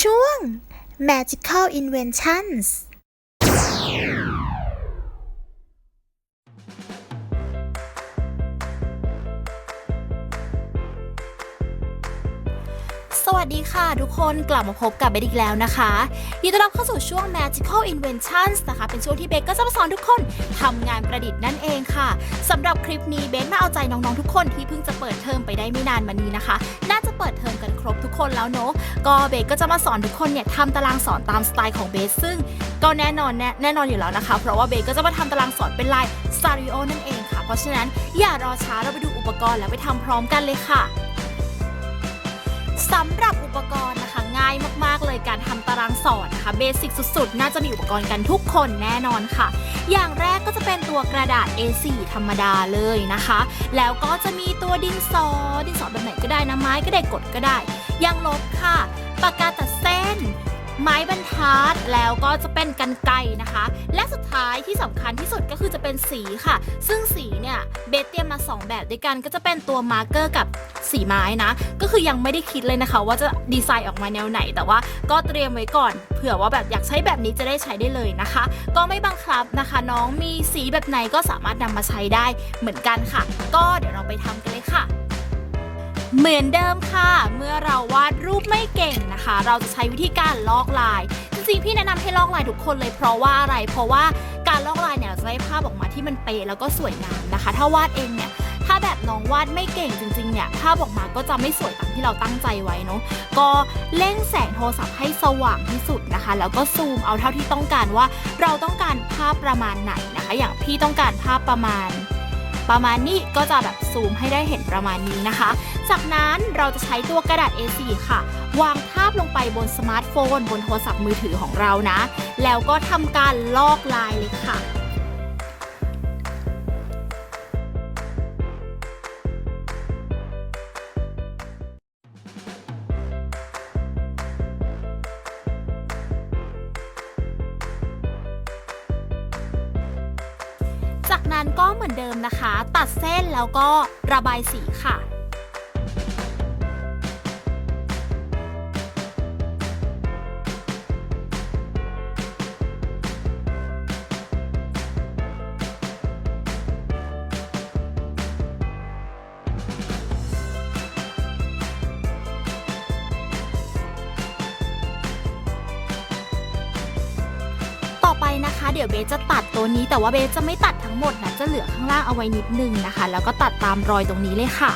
ช่วง Magical Inventions สวัสดีค่ะทุกคนกลับมาพบกับเบสอีกแล้วนะคะยินดีต้อนรับเข้าสู่ช่วง Magical Inventions นะคะ เป็นช่วงที่เบสก็จะมาสอนทุกคนทำงานประดิษฐ์นั่นเองค่ะสำหรับคลิปนี้เบสมาเอาใจน้องๆทุกคนที่เพิ่งจะเปิดเทอมไปได้ไม่นานมานี้นะคะ น่าจะเปิดเทอมกัน ครบทุกคนแล้วเนอะก็เบสก็จะมาสอนทุกคนเนี่ยทำตารางสอนตามสไตล์ของเบสซึ่งก็แน่นอนแน่แน่นอนอยู่แล้วนะคะ เพราะว่าเบสก็จะมาทำตารางสอนเป็นลายซาริโอนั่นเองค่ะ เพราะฉะนั้นอย่ารอช้าเราไปดูอุปกรณ์แล้วไปทำพร้อมกันเลยค่ะสำหรับอุปกรณ์ายมากๆเลยการทำตารางสอนนะคะเบสิกสุดๆ น่าจะมีอุปกรณ์กันทุกคนแน่นอนค่ะ อย่างแรกก็จะเป็นตัวกระดาษ A4 ธรรมดาเลยนะคะ แล้วก็จะมีตัวดินสอ ดินสอแบบไหนก็ได้นะไม้ก็ได้กดก็ได้ยางลบค่ะ ปากกาตัดเส้น ไม้บรรทัดแล้วก็จะเป็นกันไกรนะคะ และสุดท้ายที่สำคัญที่สุดก็คือจะเป็นสีค่ะ ซึ่งสีเนี่ยเบสเตรียมมา 2 แบบด้วยกันก็จะเป็นตัวมาร์กเกอร์กับสีไม้นะ ก็คือยังไม่ได้คิดเลยนะคะ ว่าจะดีไซน์ออกมาแนวไหน แต่ว่าก็เตรียมไว้ก่อน เผื่อว่าแบบอยากใช้แบบนี้จะได้ใช้ได้เลยนะคะ ก็ไม่บังคับนะคะ น้องมีสีแบบไหนก็สามารถนำมาใช้ได้เหมือนกันค่ะ ก็เดี๋ยวเราไปทำกันเลยค่ะ เหมือนเดิมค่ะ เมื่อเราวาดรูปไม่เก่งนะคะ เราจะใช้วิธีการลอกลาย จริงๆ พี่แนะนำให้ลอกลายทุกคนเลยเพราะว่าอะไร เพราะว่าการลอกลายเนี่ยจะได้ภาพออกมาที่มันเป๊ะแล้วก็สวยงามนะคะ ถ้าวาดเองเนี่ยถ้าแบบน้องวาดไม่เก่งจริงๆ เนี่ย ภาพออกมาก็จะไม่สวยตามที่เราตั้งใจไว้เนาะ ก็เร่งแสงโทรศัพท์ให้สว่างที่สุดนะคะ แล้วก็ซูมเอาเท่าที่ต้องการว่าเราต้องการภาพประมาณไหนนะคะ อย่างพี่ต้องการภาพประมาณ ประมาณนี้ก็จะแบบซูมให้ได้เห็นประมาณนี้นะคะ จากนั้นเราจะใช้ตัวกระดาษ A4 ค่ะ วางภาพลงไปบนสมาร์ทโฟน บนโทรศัพท์มือถือของเรานะ แล้วก็ทำการลอกลายเลยค่ะ จากนั้นก็เหมือนเดิมนะคะ ตัดเส้นแล้วก็ระบายสีค่ะ นะคะ เดี๋ยวเบสจะตัดตัวนี้แต่ว่าเบสจะไม่ตัดทั้งหมดนะจะเหลือข้างล่างเอาไว้นิดนึงนะคะ แล้วก็ตัดตามรอยตรงนี้เลยค่ะ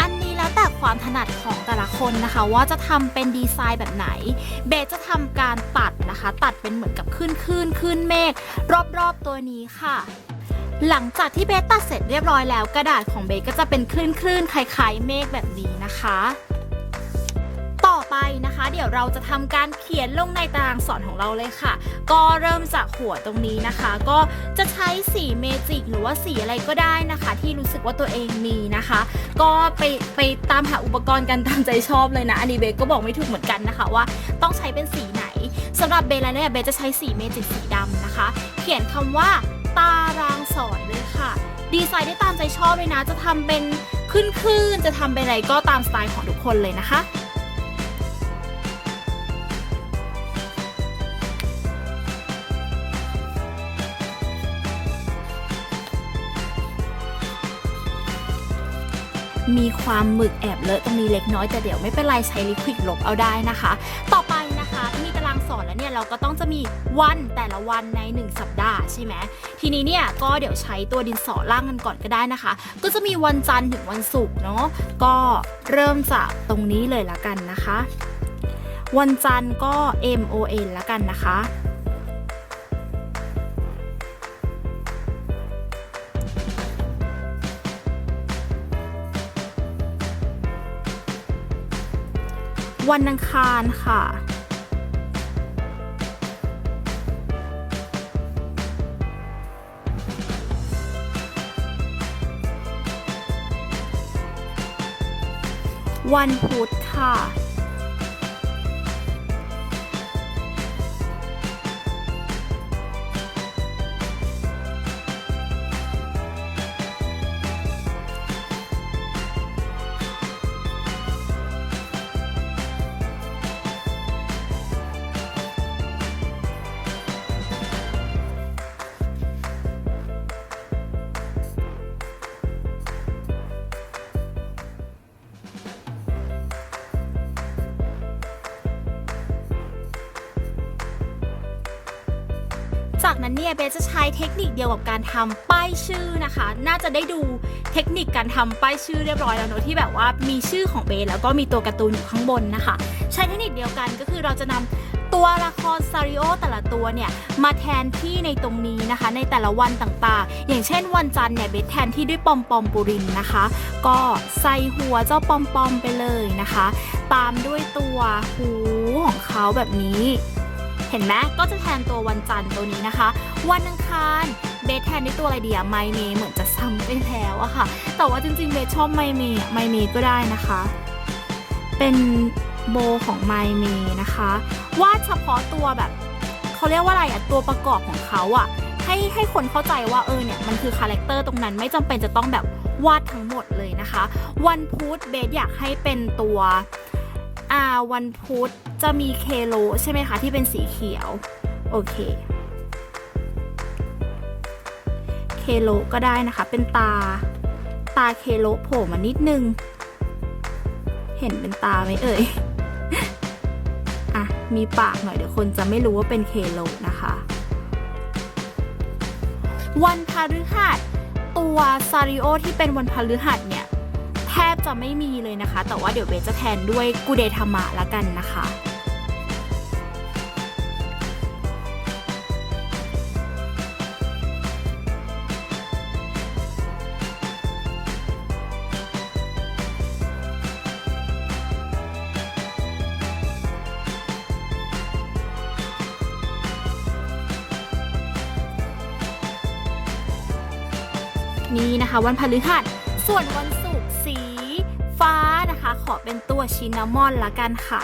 อันนี้แล้วแต่ความถนัดของแต่ละคนนะคะ ว่าจะทำเป็นดีไซน์แบบไหน เบสจะทำการตัดนะคะ ตัดเป็นเหมือนกับขึ้นขึ้นขึ้นเมฆรอบๆตัวนี้ค่ะ หลังจากที่เบสตัดเสร็จเรียบร้อยแล้วกระดาษของเบสก็จะเป็นคลื่นๆคล้ายๆเมฆแบบนี้นะคะ ต่อไปนะคะ เดี๋ยวเราจะทำการเขียนลงในตารางสอนของเราเลยค่ะ ก็เริ่มจากหัวตรงนี้นะคะ ก็จะใช้สีเมจิกหรือว่าสีอะไรก็ได้นะคะ ที่รู้สึกว่าตัวเองมีนะคะ ก็ไปไปตามหาอุปกรณ์กันตามใจชอบเลยนะอันนี้เบสก็บอกไม่ถูกเหมือนกันนะคะว่า ต้องใช้เป็นสีไหนสำหรับเบสแล้วเนี่ยเบสจะใช้สีเมจิกสีดำนะคะ เขียนคำว่า ตารางสอนเลยค่ะ ดีไซน์ได้ตามใจชอบเลยนะ จะทำเป็นขึ้นขึ้นๆจะทำเป็นอะไรก็ตามสไตล์ของทุกคนเลยนะคะมีความหมึกแอบเลอะตรงนี้เล็กน้อยแต่เดี๋ยวไม่เป็นไรใช้ลิควิดลบเอาได้นะคะ ต่อ แล้วเนี่ยเราก็ต้องจะมีวันแต่ละวันใน 1 สัปดาห์ใช่ไหมทีนี้เนี่ยก็เดี๋ยวใช้ตัวดินสอล่างกันก่อนก็ได้นะคะ ก็จะมีวันจันทร์ถึงวันศุกร์เนาะก็เริ่มจากตรงนี้เลยละกันนะคะ วันจันทร์ก็ M O N ละกันนะคะวันอังคารค่ะ วันพุธค่ะ จากนั้นเนี่ยเบสจะใช้เทคนิคเดียวกับการทำป้ายชื่อนะคะ น่าจะได้ดูเทคนิคการทำป้ายชื่อเรียบร้อยแล้วเนอะที่แบบว่ามีชื่อของเบสแล้วก็มีตัวการ์ตูนอยู่ข้างบนนะคะ ใช้เทคนิคเดียวกันก็คือเราจะนำตัวละครซาริโอแต่ละตัวเนี่ยมาแทนที่ในตรงนี้นะคะ ในแต่ละวันต่างๆ อย่างเช่นวันจันทร์เนี่ยเบสแทนที่ด้วยปอมปอมปุรินนะคะ ก็ใส่หัวเจ้าปอมปอมไปเลยนะคะ ตามด้วยตัวหูของเขาแบบนี้ ห็นไหมก็จะแทนตัววันจันทร์ตัวนี้นะคะ วันอังคารเบสแทนด้วยตัวอะไรเดีอะไมเมเหมือนจะซ้ำไปแล้วอะค่ะ แต่ว่าจริงๆเบสชอบไมเมอะไมเมก็ได้นะคะ เป็นโบของไมเมนะคะวาดเฉพาะตัวแบบเขาเรียกว่าอะไรอะตัวประกอบของเขาอะให้ให้คนเข้าใจว่าเออเนี่ยมันคือคาแรคเตอร์ตรงนั้นไม่จำเป็นจะต้องแบบวาดทั้งหมดเลยนะคะ วันพุธเบสอยากให้เป็นตัว อ่าวันพุธจะมีเคโลใช่ไหมคะที่เป็นสีเขียว โอเค เคโลก็ได้นะคะ เป็นตา ตาเคโลโผล่มานิดนึง เห็นเป็นตาไหมเอ่ย อะ มีปากหน่อยเดี๋ยวคนจะไม่รู้ว่าเป็นเคโลนะคะ วันพฤหัสตัวซาริโอที่เป็นวันพฤหัสเนี่ย จะไม่มีเลยนะคะ แต่ว่าเดี๋ยวเบสจะแทนด้วยกูเดธรรมะละกันนะคะนี่นะคะ วันพฤหัสส่วนวัน เป็นตัวชินนามอนละกันค่ะ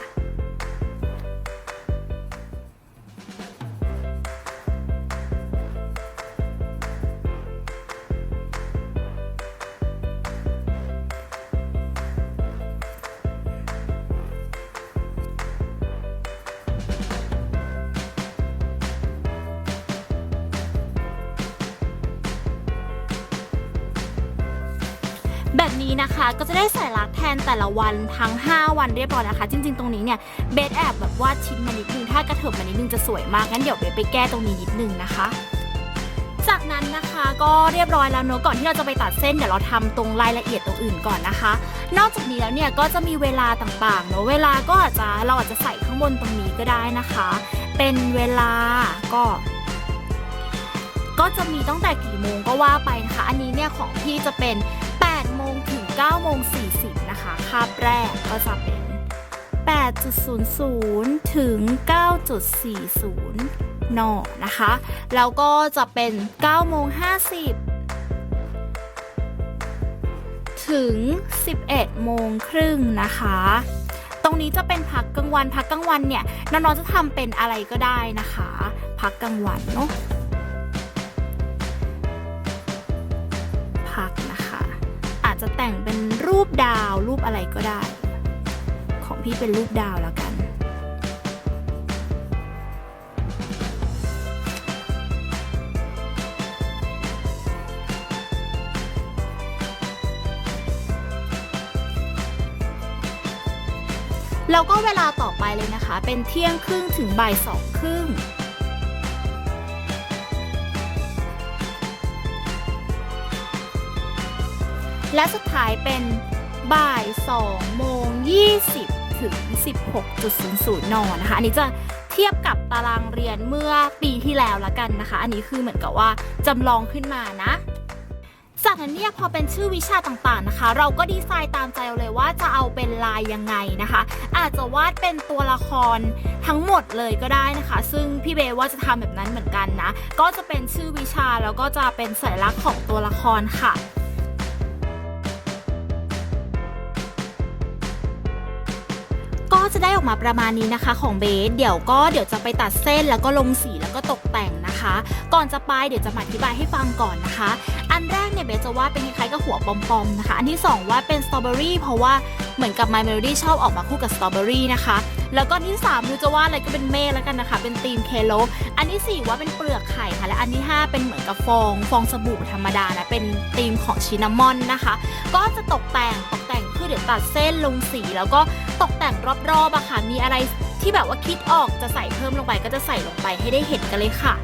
แบบนี้นะคะก็จะได้ใส่ลักแทนแต่ละวันทั้ง 5 วันเรียบร้อยนะคะ จริง ๆ ตรงนี้เนี่ยเบสแอบแบบวาดชิ้นมานิดนึงถ้ากระเถิบมานิดนึงจะสวยมากงั้นเดี๋ยวเบสไปแก้ตรงนี้นิดนึงนะคะจากนั้นนะคะก็เรียบร้อยแล้วเนอะก่อนที่เราจะไปตัดเส้นเดี๋ยวเราทำตรงรายละเอียดตรงอื่นก่อนนะคะ นอกจากนี้แล้วเนี่ยก็จะมีเวลาต่างๆเนอะเวลาก็อาจจะเราอาจจะใส่ข้างบนตรงนี้ก็ได้นะคะ เป็นเวลาก็ ก็จะมีตั้งแต่กี่โมงก็ว่าไปนะคะ อันนี้เนี่ยของพี่จะเป็น8 9โมง40 นะคะ คาบแรกก็จะเป็น 8.00 ถึง 9.40 น นะคะ แล้วก็จะเป็น9โมง50 ถึง 11โมงครึ่งนะคะตรงนี้จะเป็นพักกลางวันพักกลางวันเนี่ยน้องๆจะทำเป็นอะไรก็ได้นะคะ พักกลางวันเนาะ รูปอะไรก็ได้ ของพี่เป็นรูปดาวแล้วกัน แล้วก็เวลาต่อไปเลยนะคะ เป็นเที่ยงครึ่งถึงบ่ายสองครึ่งและสุดท้ายเป็น บ่าย2โมง20 ถึง 16.00 น นะคะ อันนี้จะเทียบกับตารางเรียนเมื่อปีที่แล้วละกันนะคะ อันนี้คือเหมือนกับว่าจำลองขึ้นมานะจากนั้นเนี่ยพอเป็นชื่อวิชาต่างๆนะคะ เราก็ดีไซน์ตามใจเราเลยว่าจะเอาเป็นลายยังไงนะคะ อาจจะวาดเป็นตัวละครทั้งหมดเลยก็ได้นะคะ ซึ่งพี่เบว่าจะทำแบบนั้นเหมือนกันนะ ก็จะเป็นชื่อวิชาแล้วก็จะเป็นสัญลักษณ์ของตัวละครค่ะ จะได้ออกมาประมาณนี้นะคะ ของเบสเดี๋ยวก็เดี๋ยวจะไปตัดเส้นแล้วก็ลงสีแล้วก็ตกแต่งนะคะ ก่อนจะไปเดี๋ยวจะมาอธิบายให้ฟังก่อนนะคะ อันแรกเนี่ยเบสจะวาดเป็นคล้ายๆกับหัวปอมๆนะคะ อันที่สองวาดเป็นสตรอเบอรี่เพราะว่าเหมือนกับ My Melody ชอบออกมาคู่กับสตรอเบอรี่นะคะแล้วก็อันที่3ดูจะวาดอะไรก็เป็นเมฆแล้วกันนะคะ เป็นธีมเคโล อันที่4ว่าเป็นเปลือกไข่ค่ะ และอันที่ 5 เป็นเหมือนกับฟอง ฟองสบู่ธรรมดานะ เป็นธีมของชินามอนนะคะ ก็จะตกแต่งตกแต่ง เดี๋ยวตัดเส้นลงสี แล้วก็ตกแต่งรอบๆอะค่ะมีอะไรที่แบบว่าคิดออกจะใส่เพิ่มลงไปก็จะใส่ลงไปให้ได้เห็นกันเลยค่ะ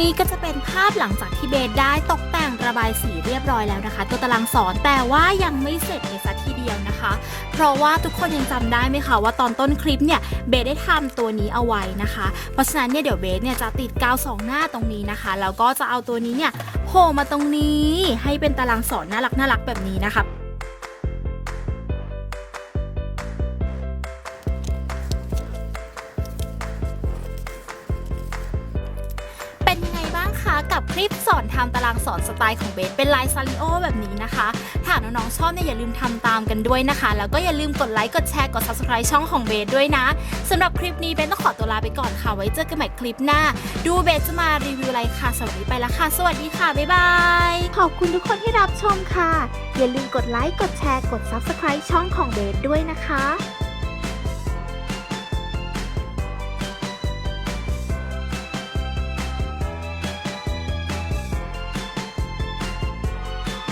นี่ก็จะเป็นภาพหลังจากที่เบสได้ตกแต่งระบายสีเรียบร้อยแล้วนะคะ ตัวตารางสอนแต่ว่ายังไม่เสร็จในสักทีเดียวนะคะ เพราะว่าทุกคนยังจำได้ไหมคะว่าตอนต้นคลิปเนี่ยเบสได้ทำตัวนี้เอาไว้นะคะ เพราะฉะนั้นเนี่ยเดี๋ยวเบสเนี่ยจะติดกาวสองหน้าตรงนี้นะคะแล้วก็จะเอาตัวนี้เนี่ยโผล่มาตรงนี้ให้เป็นตารางสอนน่ารักน่ารักแบบนี้นะคะ ทำตารางสอนสไตล์ของเบสเป็นลายซาริโอแบบนี้นะคะถ้าน้องๆชอบเนี่ยอย่าลืมทำตามกันด้วยนะคะ แล้วก็อย่าลืมกดไลค์กดแชร์กด subscribe ช่องของเบสด้วยนะสำหรับคลิปนี้เบสต้องขอตัวลาไปก่อนค่ะ ไว้เจอกันใหม่คลิปหน้า ดูเบสจะมารีวิวอะไรค่ะสวัสดีไปแล้วค่ะ สวัสดีค่ะบ๊ายบายขอบคุณทุกคนที่รับชมค่ะ อย่าลืมกดไลค์กดแชร์กด Subscribe ช่องของเบสด้วยนะคะ